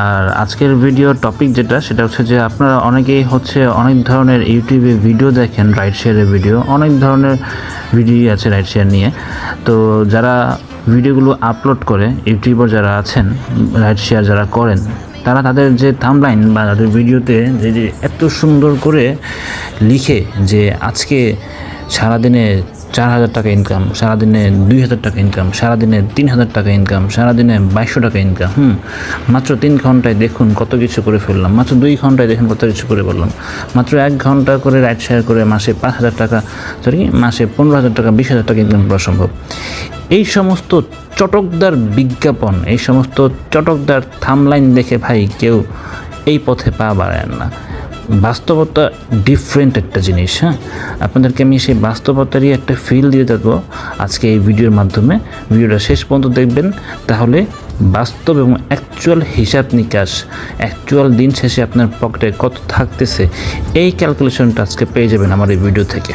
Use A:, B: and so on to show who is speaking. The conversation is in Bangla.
A: আর আজকের ভিডিও টপিক যেটা, সেটা হচ্ছে যে আপনারা অনেকেই হচ্ছে অনেক ধরনের ইউটিউবে ভিডিও দেখেন রাইট শেয়ারের ভিডিও অনেক ধরনের ভিডিও আছে রাইট শেয়ার নিয়ে। তো যারা ভিডিওগুলো আপলোড করে ইউটিউবার যারা আছেন রাইট শেয়ার যারা করেন তারা তাদের যে থামলাইন বা তাদের ভিডিওতে যে যে এত সুন্দর করে লিখে যে আজকে সারাদিনে চার হাজার টাকা ইনকাম সারাদিনে দুই হাজার টাকা ইনকাম সারাদিনে তিন হাজার টাকা ইনকাম সারাদিনে বাইশশো টাকা ইনকাম হুম, মাত্র তিন ঘন্টায় দেখুন কত কিছু করে ফেললাম, মাত্র দুই ঘন্টায় দেখুন কত কিছু করে বললাম, মাত্র এক ঘণ্টা করে রাইড শেয়ার করে মাসে পাঁচ হাজার টাকা, সরি মাসে পনেরো হাজার টাকা, বিশ হাজার টাকা ইনকাম করা সম্ভব। এই সমস্ত চটকদার বিজ্ঞাপন, এই সমস্ত চটকদার থামলাইন দেখে ভাই কেউ এই পথে পা বাড়ায় না। বাস্তবতা ডিফারেন্ট একটা জিনিস হ্যাঁ? আপনাদেরকে আমি সেই বাস্তবতারই একটা ফিল দিয়ে থাকব আজকে এই ভিডিওর মাধ্যমে। ভিডিওটা শেষ পর্যন্ত দেখবেন। তাহলে বাস্তব এবং অ্যাকচুয়াল হিসাব নিকাশ অ্যাকচুয়াল দিন শেষে আপনার পকেটে কত থাকতেছে, এই ক্যালকুলেশনটা আজকে পেয়ে যাবেন আমার এই ভিডিও থেকে।